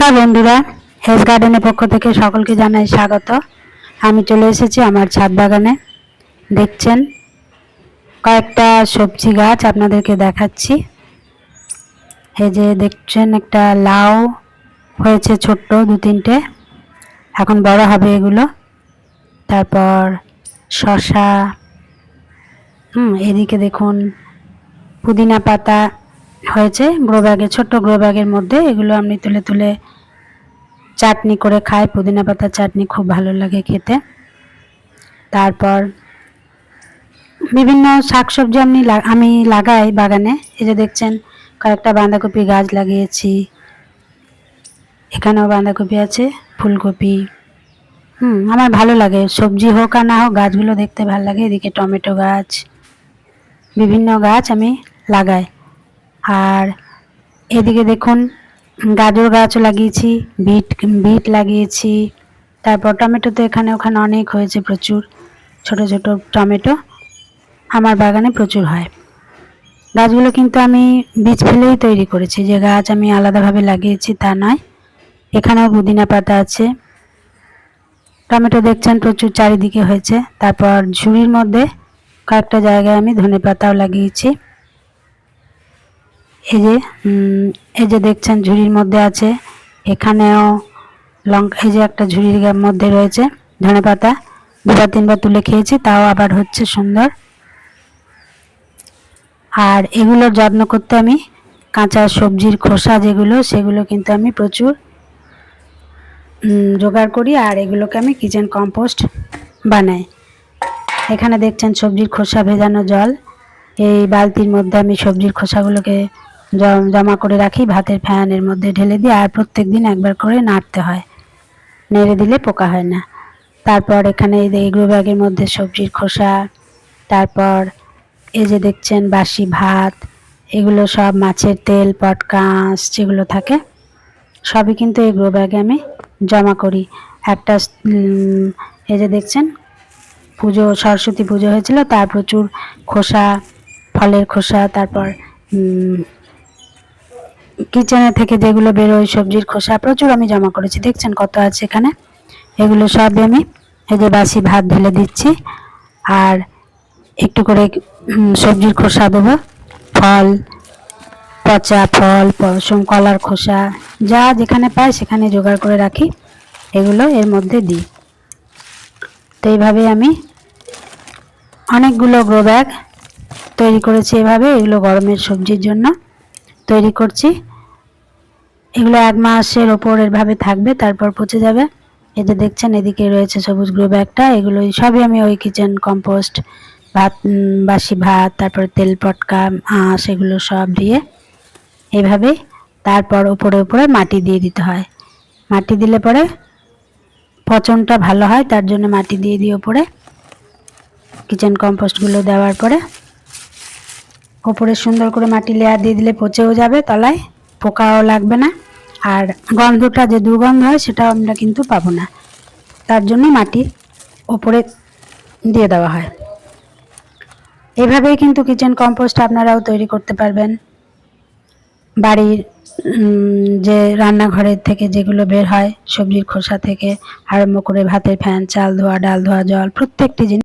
নমস্কার বন্ধুরা হেজ গার্ডেনের পক্ষ থেকে সকলকে জানাই স্বাগত। আমি চলে এসেছি আমার ছাদ বাগানে। দেখছেন, কয়েকটা সবজি গাছ আপনাদেরকে দেখাচ্ছি। এই যে দেখছেন, একটা লাউ হয়েছে ছোট্ট, দু তিনটে। এখন বড় হবে এগুলো। তারপর শশা হুম, এদিকে দেখুন, পুদিনা পাতা। হয়েছে। গ্রো ব্যাগে ছোট্ট গ্রো ব্যাগের মধ্যে এগুলো আমি তুলে তুলে চাটনি করে খাই পুদিনা পাতার চাটনি খুব ভালো লাগে খেতে। তারপর বিভিন্ন শাকসবজি লা- আমি লাগাই বাগানে। এই যে দেখছেন, কয়েকটা বাঁধাকপি গাছ লাগিয়েছি। এখানেও বাঁধাকপি আছে, ফুলকপি। হুম, আমার ভালো লাগে। সবজি হোক আর না হোক, গাছগুলো দেখতে ভালো লাগে। এদিকে টমেটো গাছ, বিভিন্ন গাছ আমি লাগাই। আর এদিকে দেখুন, গাজর গাছও লাগিয়েছি, বিট বিট লাগিয়েছি, তারপর টমেটো তো এখানে ওখানে অনেক হয়েছে প্রচুর, ছোট ছোট টমেটো আমার বাগানে প্রচুর হয়। গাছগুলো কিন্তু আমি বীজ ফেলেই তৈরি করেছি, যে গাছ আমি আলাদাভাবে লাগিয়েছি তা নয়, এখানেও পুদিনা পাতা আছে। টমেটো দেখছেন প্রচুর চারিদিকে হয়েছে, তারপর ঝুড়ির মধ্যে কয়েকটা জায়গায় আমি ধনে পাতাও লাগিয়েছি। এই যে এই যে দেখছেন ঝুড়ির মধ্যে আছে, এখানেও লঙ্কা এই যে একটা ঝুড়ির মধ্যে রয়েছে ধনে পাতা, দুবার তিনবার তুলে খেয়েছি, তাও আবার হচ্ছে সুন্দর। আর এগুলোর যত্ন করতে আমি কাঁচা সবজির খোসা যেগুলো, সেগুলো কিন্তু আমি প্রচুর জোগাড় করি আর এগুলোকে আমি কিচেন কম্পোস্ট বানাই। এখানে দেখছেন সবজির খোসা ভেজানো জল, এই বালতির মধ্যে আমি সবজির খোসাগুলোকে জমা করে রাখি, ভাতের ফ্যানের মধ্যে ঢেলে দিই আর প্রত্যেক দিন একবার করে নাড়তে হয়। নেড়ে দিলে পোকা হয় না। তারপর এখানে এগ্রো ব্যাগের মধ্যে সবজির খোসা, তারপর এই যে দেখছেন বাসি ভাত, এগুলো সব মাছের তেল পটকাঁচ যেগুলো থাকে, সবই কিন্তু এই ব্যাগে আমি জমা করি। একটা এই যে দেখছেন পুজো, সরস্বতী পুজো হয়েছিল, তার প্রচুর খোসা, ফলের খোসা, তারপর কিচেনে থেকে যেগুলো বেরোয়, সবজির খোসা, প্রচুর আমি জমা করেছি। দেখছেন কত আছে এখানে? এগুলো সবই আমি এই যে বাসি ভাত ঢেলে দিচ্ছি। আর একটু করে সবজির খোসা দেবো। ফল, পচা ফল, পশম, কলার খোসা, যা যেখানে পাই সেখানে জোগাড় করে রাখি। এগুলো এর মধ্যে দিই। তো এইভাবে আমি অনেকগুলো গ্রো ব্যাগ তৈরি করেছি এভাবে। এগুলো গরমের সবজির জন্য তৈরি করছি। এগুলো এক মাসের ওপর এভাবে থাকবে, তারপর পচে যাবে। এই যে দেখছেন, এদিকে রয়েছে সবুজ গ্রো ব্যাগটা এগুলো সবই আমি ওই কিচেন কম্পোস্ট ভাত বাসি ভাত, তারপর তেল পটকা, আঁশ, এগুলো সব দিয়ে এইভাবে তারপর উপরে উপরে মাটি দিয়ে দিতে হয়। মাটি দিলে পরে পচনটা ভালো হয়, তার জন্য মাটি দিয়ে দিই ওপরে কিচেন কম্পোস্টগুলো দেওয়ার পরে, ওপরে সুন্দর করে মাটি লেয়ার দিয়ে দিলে পচেও যাবে তলায়। পোকাও লাগবে না। আর গন্ধটা যে দুর্গন্ধ হয়, সেটাও আমরা কিন্তু পাবো না। তার জন্য মাটি ওপরে দিয়ে দেওয়া হয়। এভাবেই কিন্তু কিচেন কম্পোস্ট আপনারাও তৈরি করতে পারবেন। বাড়ির যে রান্নাঘরের থেকে যেগুলো বের হয়, সবজির খোসা থেকে আরম্ভ করে ভাতের ফ্যান, চাল ধোয়া, ডাল ধোয়া, জল, প্রত্যেকটি জিনিস